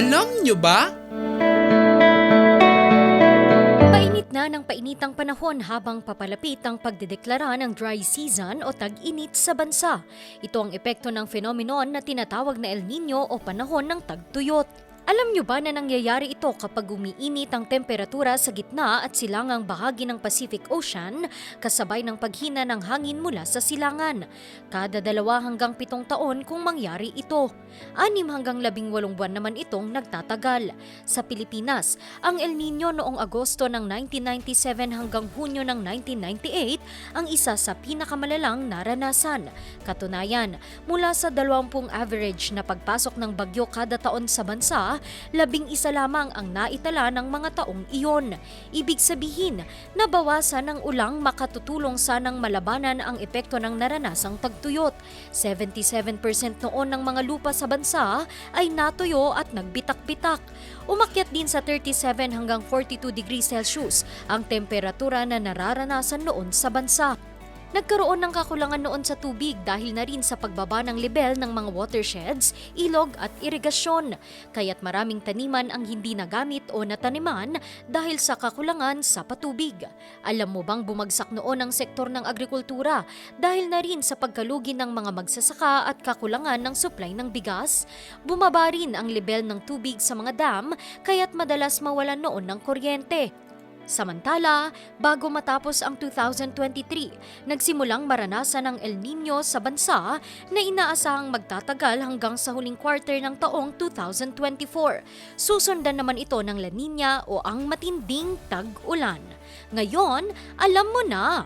Alam nyo ba? Painit na ng painitang panahon habang papalapit ang pagdedeklara ng dry season o tag-init sa bansa. Ito ang epekto ng phenomenon na tinatawag na El Nino o panahon ng tagtuyot. Alam nyo ba na nangyayari ito kapag umiinit ang temperatura sa gitna at silangang bahagi ng Pacific Ocean kasabay ng paghina ng hangin mula sa silangan? Kada dalawa hanggang pitong taon kung mangyari ito. Anim hanggang labing walong buwan naman itong nagtatagal. Sa Pilipinas, ang El Nino noong Agosto ng 1997 hanggang Hunyo ng 1998 ang isa sa pinakamalalang naranasan. Katunayan, mula sa 20 average na pagpasok ng bagyo kada taon sa bansa, labing isa lamang ang naitala ng mga taong iyon. Ibig sabihin, nabawasan ng ulang makatutulong sanang malabanan ang epekto ng naranasang tagtuyot. 77% noon ng mga lupa sa bansa ay natuyo at nagbitak-bitak. Umakyat din sa 37 hanggang 42 degrees Celsius ang temperatura na nararanasan noon sa bansa. Nagkaroon ng kakulangan noon sa tubig dahil na rin sa pagbaba ng level ng mga watersheds, ilog at irigasyon. Kaya't maraming taniman ang hindi nagamit o nataniman dahil sa kakulangan sa patubig. Alam mo bang bumagsak noon ang sektor ng agrikultura dahil na rin sa pagkalugi ng mga magsasaka at kakulangan ng supply ng bigas? Bumaba rin ang level ng tubig sa mga dam kaya't madalas mawalan noon ng kuryente. Samantala, bago matapos ang 2023, nagsimulang maranasan ng El Nino sa bansa na inaasahang magtatagal hanggang sa huling quarter ng taong 2024. Susundan naman ito ng La Nina o ang matinding tag-ulan. Ngayon, alam mo na!